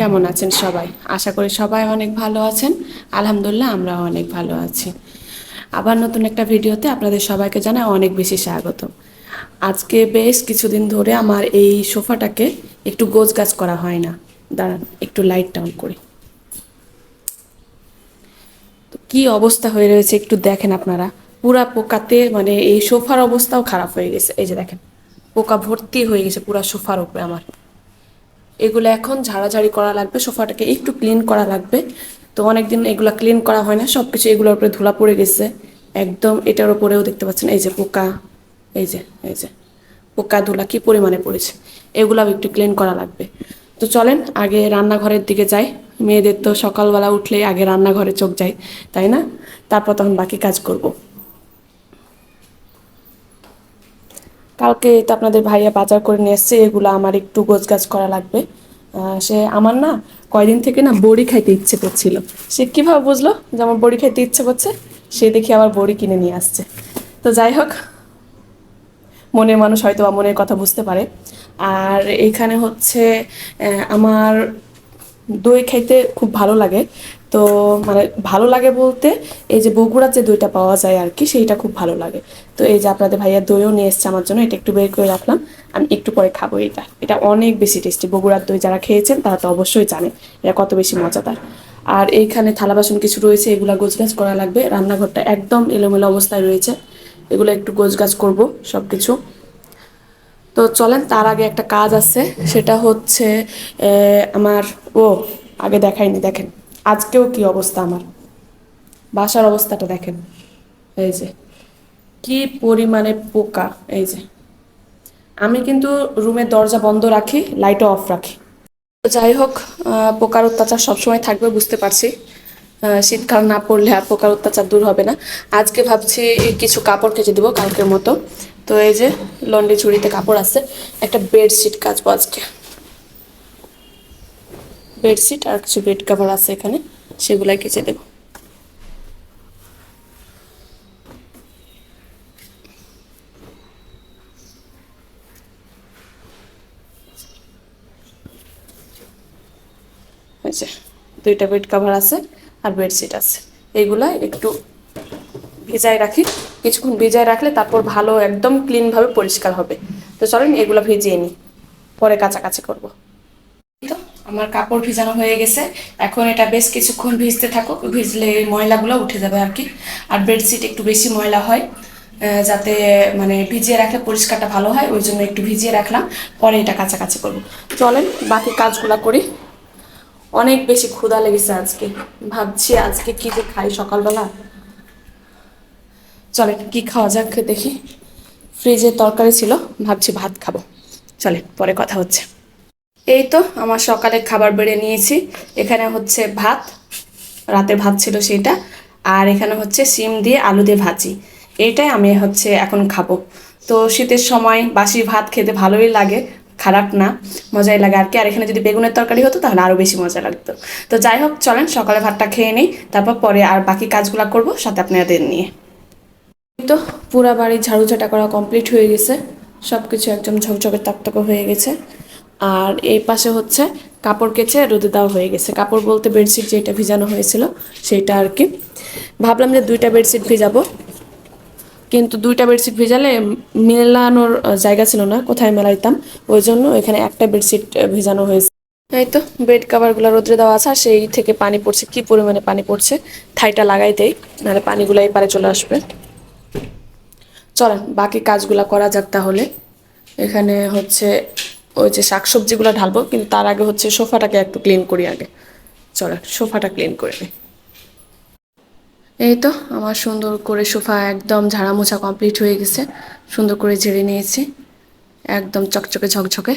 কেমন আছেন সবাই? আশা করি সবাই অনেক ভালো আছেন। আলহামদুলিল্লাহ, আমরাও অনেক ভালো আছি। আবার নতুন একটা ভিডিওতে আপনাদের সবাইকে জানাই অনেক বেশি স্বাগত। আজকে বেশ কিছুদিন ধরে আমার এই সোফাটাকে একটু গোছ গাছ করা হয় না। দাঁড়ান, একটু লাইট ডাউন করি। তো কি অবস্থা হয়ে রয়েছে একটু দেখেন আপনারা। পুরা পোকাতে মানে এই সোফার অবস্থাও খারাপ হয়ে গেছে। এই যে দেখেন, পোকা ভর্তি হয়ে গেছে পুরা সোফার উপরে আমার। এগুলো এখন ঝাড়াঝাড়ি করা লাগবে, সোফাটাকে একটু ক্লিন করা লাগবে। তো অনেকদিন এগুলো ক্লিন করা হয় না সব কিছু এগুলোর উপরে ধুলা পড়ে গেছে। একদম এটার উপরেও দেখতে পাচ্ছেন, এই যে পোকা, এই যে এই যে, পোকা ধুলা কি পরিমাণে পড়েছে, এগুলাও একটু ক্লিন করা লাগবে। তো চলেন, আগে রান্নাঘরের দিকে যাই। মেয়েদের তো সকালবেলা উঠলেই আগে রান্নাঘরে চোখ যায়, তাই না? তারপর তখন বাকি কাজ করব। কালকে তো আপনাদের ভাইয়া বাজার করে নিয়ে এসছে, এগুলো আমার একটু গোছগাছ করা লাগবে। সে আমার না কয়দিন থেকে না বড়ি খাইতে ইচ্ছে করছিল। সে কীভাবে বুঝলো যে আমার বড়ি খাইতে ইচ্ছে করছে? সে দেখি আবার বড়ি কিনে নিয়ে আসছে। তো যাই হোক, মনের মানুষ হয়তো বা মনের কথা বুঝতে পারে। আর এখানে হচ্ছে আমার দই খাইতে খুব ভালো লাগে। তো মানে ভালো লাগে বলতে এই যে বগুড়ার যে দইটা পাওয়া যায় আর কি, সেইটা খুব ভালো লাগে। তো এই যে আপনাদের ভাইয়া দইও নিয়ে এসছে আমার জন্য, এটা একটু বের করে রাখলাম। আমি একটু পরে খাব এটা। এটা অনেক বেশি টেস্টি বগুড়ার দই যারা খেয়েছেন, তারা তো অবশ্যই জানে এটা কত বেশি মজাদার। আর এইখানে থালা বাসন কিছু রয়েছে, এগুলা গোছগাছ করা লাগবে। রান্নাঘরটা একদম এলোমেলো অবস্থায় রয়েছে। এগুলো একটু গোছগাছ করব সব কিছু তো চলেন, তার আগে একটা কাজ আছে। সেটা হচ্ছে আমার, ও, আগে দেখাইনি, দেখেন। আজকেও কি অবস্থা আমার? বাসার অবস্থাটা দেখেন। এই যে, কি পরিমাণে পোকা, এই যে। আমি কিন্তু রুমের দরজা বন্ধ রাখি, লাইটও অফ রাখি। যাই হোক পোকার অত্যাচার সবসময় থাকবে বুঝতে পারছি। শীতকাল না পড়লে আর পোকার অত্যাচার দূর হবে না। আজকে ভাবছি কিছু কাপড় কেচে দিব কালকের মতো। তো এই যে লন্ডি ঝুড়িতে কাপড় আছে, একটা বেডশিট কাচবো আজকে। বেডশিট আর কিছু বেড কাভার আছে এখানে, সেগুলাই কেচে দেবো। দুইটা বেড কাভার আছে আর বেডশিট আছে। এইগুলা একটু ভিজায় রাখি। কিছুক্ষণ ভিজায় রাখলে তারপর ভালো একদম ক্লিনভাবে পরিষ্কার হবে। তো চলেন এগুলো ভিজিয়ে নিই, পরে কাছাকাছি করব। আমার কাপড় ভিজানো হয়ে গেছে। এখন এটা বেশ কিছুক্ষণ ভিজতে থাকুক, ভিজলে ময়লাগুলো উঠে যাবে আর কি। আর বেডশিট একটু বেশি ময়লা হয় যাতে মানে ভিজিয়ে রাখলে পরিষ্কারটা ভালো হয়, ওই জন্য একটু ভিজিয়ে রাখলাম, পরে এটা কাছাকাছি করব। চলেন, বাকি কাজগুলো করি। অনেক বেশি ক্ষুধা লেগেছে আজকে। ভাবছি আজকে কি যে খাই সকালবেলা। চলেন, কি খাওয়া যাক দেখি। ফ্রিজে তরকারি ছিল, ভাবছি ভাত খাব। চলেন, পরে কথা হচ্ছে। এই তো, আমার সকালে খাবার বেড়ে নিয়েছি। এখানে হচ্ছে ভাত, রাতের ভাত ছিল সেটা আর এখানে হচ্ছে সিম দিয়ে আলু দিয়ে ভাজি। এইটাই আমি হচ্ছে এখন খাব। তো শীতের সময় বাসি ভাত খেতে ভালোই লাগে, খারাপ না, মজাই লাগে। আর কি, আর এখানে যদি বেগুনের তরকারি হতো তাহলে আরও বেশি মজা লাগতো। তো যাই হোক, চলেন সকালে ভাতটা খেয়ে নিই, তারপর পরে আর বাকি কাজগুলো করব, সাথে আপনাদের নিয়ে। তো, পুরা বাড়ি ঝাড়ু ঝাঁটা করা কমপ্লিট হয়ে গেছে। সব কিছু একদম ঝকঝকে তকতকে হয়ে গেছে। আর এই পাশে হচ্ছে কাপড় কেচে রোদে দেওয়া হয়ে গেছে। কাপড় বলতে বেডশিট যেটা ভিজানো হয়েছিল, সেটা আর কি। ভাবলাম যে দুইটা বেডশিট ভিজাবো। কিন্তু দুইটা বেডশিট ভিজালে মেলানোর জায়গা ছিল না, কোথায় মেলাইতাম? ওই জন্য এখানে একটা বেডশিট ভিজানো হয়েছে। এই তো বেড কাভারগুলো রোদ্রে দেওয়া আছে, আর সেই থেকে পানি পড়ছে, কি পরিমাণে পানি পড়ছে, থাইটা লাগাইতেই নাহলে পানিগুলো এই পারে চলে আসবে। চলেন, বাকি কাজগুলো করা যাক তাহলে। এখানে হচ্ছে ওই যে শাকসবজিগুলো ঢালবো, কিন্তু তার আগে হচ্ছে সোফাটাকে একটু ক্লিন করি আগে। চলেন সোফাটা ক্লিন করে নিই এই তো, আমার সুন্দর করে সোফা একদম ঝাড়া মোছা কমপ্লিট হয়ে গেছে। সুন্দর করে ঝেড়ে নিয়েছি। একদম চকচকে ঝকঝকে।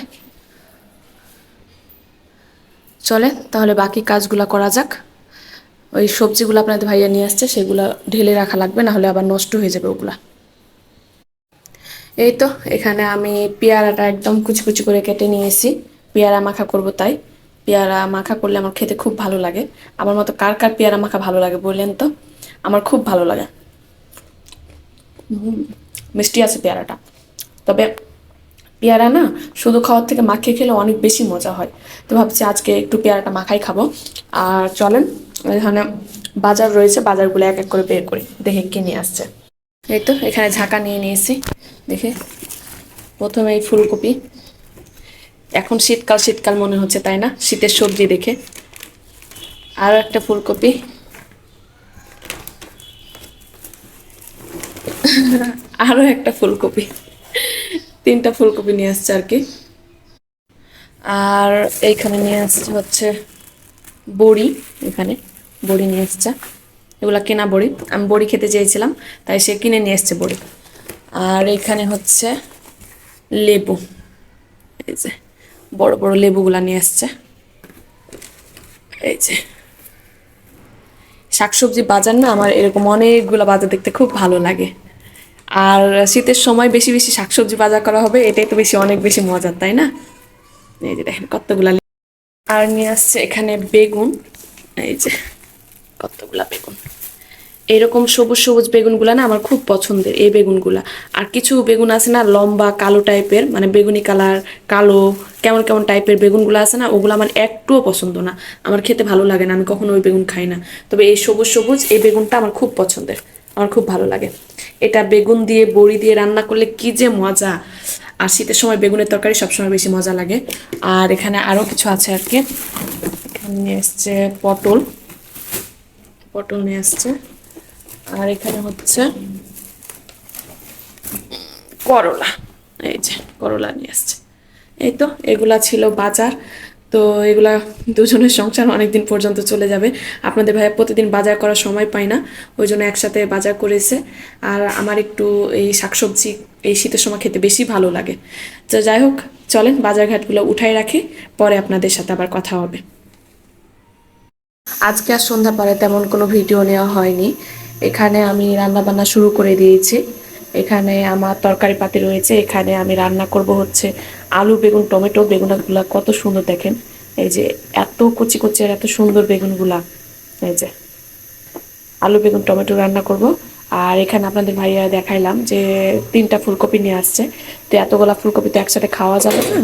চলে, তাহলে বাকি কাজগুলো করা যাক। ওই সবজিগুলো আপনাদের ভাইয়া নিয়ে আসছে, সেগুলো ঢেলে রাখা লাগবে না হলে আবার নষ্ট হয়ে যাবে ওগুলা। এই তো এখানে আমি পেয়ারাটা একদম কুচি কুচি করে কেটে নিয়েছি। পেয়ারা মাখা করব তাই। পেয়ারা মাখা করলে আমার খেতে খুব ভালো লাগে। আমার মতো কার কার পেয়ারা মাখা ভালো লাগে বললেন তো? আমার খুব ভালো লাগে। মিষ্টি আছে পেয়ারাটা। তবে পেয়ারা না শুধু খাওয়ার থেকে মাখিয়ে খেলে অনেক বেশি মজা হয়। তো ভাবছি আজকে একটু পেয়ারাটা মাখাই খাব। আর চলেন, এখানে বাজার রয়েছে, বাজারগুলো এক এক করে বের করি। দেখে কি নিয়ে আসছে। এই তো, এখানে ঝাঁকা নিয়ে নিয়েছি। দেখে। প্রথমে এই ফুলকপি। এখন শীতকাল শীতকাল মনে হচ্ছে, তাই না? শীতের সবজি দেখে। আর একটা ফুলকপি। আরও একটা ফুলকপি। তিনটা ফুলকপি নিয়ে আসছে আর কি। আর এইখানে নিয়ে আসছে হচ্ছে বড়ি, এখানে বড়ি নিয়ে এসছে এগুলা কেনা বড়ি। আমি বড়ি খেতে চেয়েছিলাম, তাই সে কিনে নিয়ে এসছে বড়ি। আর এখানে হচ্ছে লেবু। এই যে, বড় বড় লেবুগুলা নিয়ে আসছে। এই যে, শাকসবজি বাজার না আমার এরকম অনেকগুলো বাজার দেখতে খুব ভালো লাগে। আর শীতের সময় বেশি বেশি শাকসবজি বাজার করা হবে, এটাই তো বেশি অনেক বেশি মজার, তাই না? এই যে দেখেন কতগুলা আর নিয়ে আসছে এখানে বেগুন। এই যে, কতগুলা বেগুন। এরকম সবুজ সবুজ বেগুনগুলা না আমার খুব পছন্দের, এই বেগুনগুলা। আর কিছু বেগুন আছে না, লম্বা, কালো টাইপের মানে বেগুনি কালার, কালো, কেমন কেমন টাইপের বেগুনগুলো আছে না, ওগুলো আমার একটুও পছন্দ না। আমার খেতে ভালো লাগে না, আমি কখনো ওই বেগুন খাই না। তবে এই সবুজ সবুজ, এই বেগুনটা আমার খুব পছন্দের, আমার খুব ভালো লাগে। এটা বেগুন দিয়ে, বড়ি দিয়ে রান্না করলে কি যে মজা। আর শীতের সময় বেগুনের তরকারি সবসময় বেশি মজা লাগে। আর এখানে আরও কিছু আছে আর কি। এখানে নিয়ে এসছে পটল। পটল নিয়ে এসছে। আর এখানে হচ্ছে করলা। এই যে, করলা নিয়ে আসছে। এই তো, এগুলা ছিল বাজার। তো এগুলা দুজনের সংসার অনেকদিন পর্যন্ত চলে যাবে। আপনাদের ভাইয়া প্রতিদিন বাজার করার সময় পায় না, ওই জন্য একসাথে বাজার করেছে। আর আমার একটু এই শাকসবজি এই শীতের সময় খেতে বেশি ভালো লাগে। তো যাই হোক, চলেন বাজারঘাটগুলো উঠাই রাখি, পরে আপনাদের সাথে আবার কথা হবে। আজকে আর সন্ধ্যা পরে তেমন কোনো ভিডিও নেওয়া হয়নি। এখানে আমি রান্না বান্না শুরু করে দিয়েছি। এখানে আমার তরকারি পাতি রয়েছে। এখানে আমি রান্না করব হচ্ছে আলু, বেগুন, টমেটো। বেগুনগুলা কত সুন্দর দেখেন। এই যে এত কচি কচি আর এত সুন্দর বেগুনগুলা। এই যে আলু, বেগুন, টমেটো রান্না করব। আর এখানে আপনাদের ভাইয়া দেখাইলাম যে তিনটা ফুলকপি নিয়ে আসছে। তো এতগুলা ফুলকপি তো একসাথে খাওয়া যাবে না।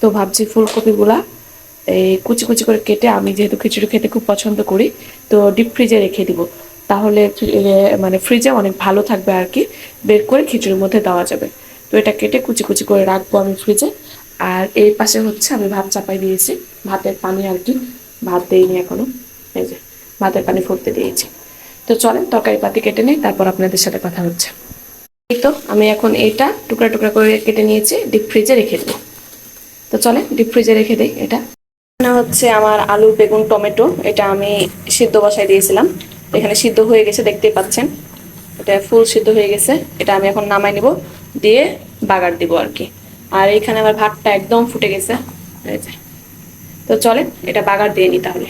তো ভাবছি ফুলকপিগুলা এই কুচি কুচি করে কেটে আমি যেহেতু খিচুড়ি খেতে খুব পছন্দ করি, তো ডিপ ফ্রিজে রেখে দিব। তাহলে মানে ফ্রিজে অনেক ভালো থাকবে আর কি। বের করে খিচুড়ির মধ্যে দেওয়া যাবে। তো এটা কেটে কুচি কুচি করে রাখব আমি ফ্রিজে আর এই পাশে হচ্ছে আমি ভাত চাপাই দিয়েছি। ভাতের পানি আর কি, ভাত দিইনি এখনও। এই যে, ভাতের পানি ফুটতে দিয়েছি। তো চলেন তরকারি পাতি কেটে নিই, তারপর আপনাদের সাথে কথা হচ্ছে। এই তো, আমি এখন এইটা টুকরা টুকরা করে কেটে নিয়েছি ডিপ ফ্রিজে রেখে দেবো। তো চলে ডিপ ফ্রিজে রেখে দিই এটা। হচ্ছে আমার আলু বেগুন টমেটো। এটা আমি সিদ্ধ বসাই দিয়েছিলাম। এখানে সিদ্ধ হয়ে গেছে, দেখতেই পাচ্ছেন। এটা ফুল সিদ্ধ হয়ে গেছে। এটা আমি এখন নামাই নিব, দিয়ে বাগার দিব আর কি। আর এখানে আমার ভাতটা একদম ফুটে গেছে। তো চলেন, এটা বাগার দিয়ে নি তাহলে।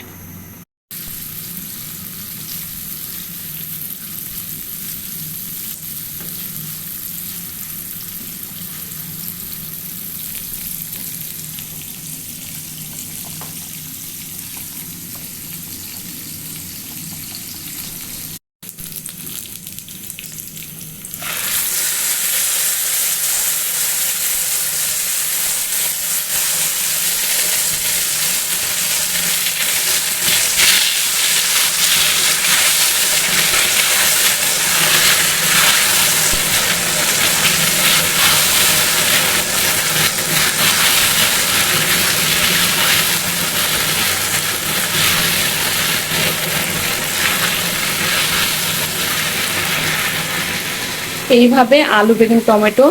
এইভাবে আলু, বেগুন, টমেটো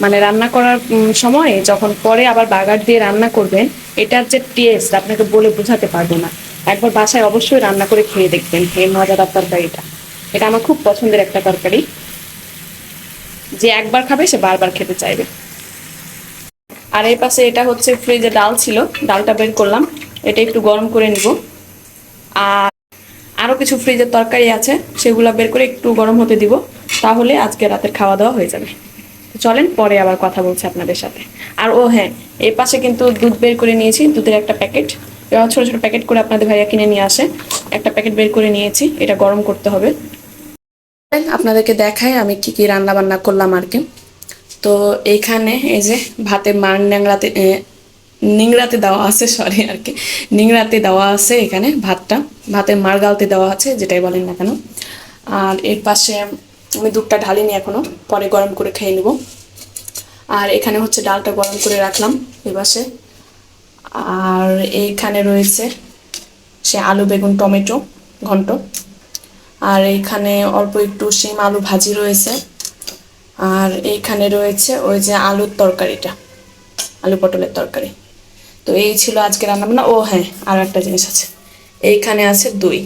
মানে রান্না করার সময় যখন পরে আবার বাগার দিয়ে রান্না করবেন, এটার যে টেস্ট আপনাকে বলে বোঝাতে পারব না। একবার বাসায় অবশ্যই রান্না করে খেয়ে দেখবেন, এই মজাদার তরকারিটা। এটা আমার খুব পছন্দের একটা তরকারি। যে একবার খাবে, সে বারবার খেতে চাইবে। আর এই পাশে এটা হচ্ছে ফ্রিজে ডাল ছিল, ডালটা বের করলাম। এটা একটু গরম করে নিব। আর আরও কিছু ফ্রিজের তরকারি আছে, সেগুলো বের করে একটু গরম হতে দিব। তাহলে আজকে রাতের খাওয়া দাওয়া হয়ে যাবে। চলেন পরে আবার কথা বলছি আপনাদের সাথে। আর ও হ্যাঁ এই পাশে কিন্তু দুধ বের করে নিয়েছি, দুধের একটা প্যাকেট। ছোটো ছোটো প্যাকেট করে আপনাদের ভাইয়া কিনে নিয়ে আসে। একটা প্যাকেট বের করে নিয়েছি, এটা গরম করতে হবে। আপনাদেরকে দেখায় আমি কি কি রান্না বান্না করলাম আর কি। তো এইখানে এই যে ভাতে মার ন্যাংরাতে নিংড়াতে দেওয়া আছে সরি আর কি। নিংড়াতে দেওয়া আছে এখানে ভাতটা। ভাতের মার গালতে দেওয়া আছে, যেটাই বলেন না কেন। আর এর পাশে আমি দুধটা ঢালিনি এখনও, পরে গরম করে খেয়ে নেব। আর এখানে হচ্ছে ডালটা গরম করে রাখলাম এ পাশে আর এইখানে রয়েছে সে আলু, বেগুন, টমেটো ঘন্ট। আর এইখানে অল্প একটু শিম, আলু ভাজি রয়েছে। আর এইখানে রয়েছে ওই যে আলুর তরকারিটা, আলু পটলের তরকারি। তো এই ছিল আজকে রান্নাবান্না। ও হ্যাঁ আর একটা জিনিস আছে। এইখানে আছে দই।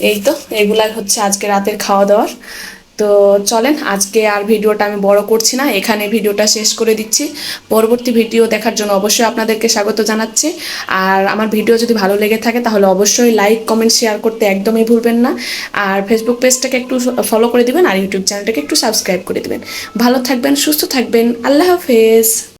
এই তো এগুলাই হচ্ছে আজকে রাতের খাওয়া দাওয়ার তো চলেন, আজকে আর ভিডিওটা আমি বড় করছি না, এখানে ভিডিওটা শেষ করে দিচ্ছি। পরবর্তী ভিডিও দেখার জন্য অবশ্যই আপনাদেরকে স্বাগত জানাচ্ছি। আর আমার ভিডিও যদি ভালো লেগে থাকে, তাহলে অবশ্যই লাইক, কমেন্ট, শেয়ার করতে একদমই ভুলবেন না। আর ফেসবুক পেজটাকে একটু ফলো করে দিবেন, আর ইউটিউব চ্যানেলটাকে একটু সাবস্ক্রাইব করে দিবেন। ভালো থাকবেন, সুস্থ থাকবেন, আল্লাহ হাফেজ।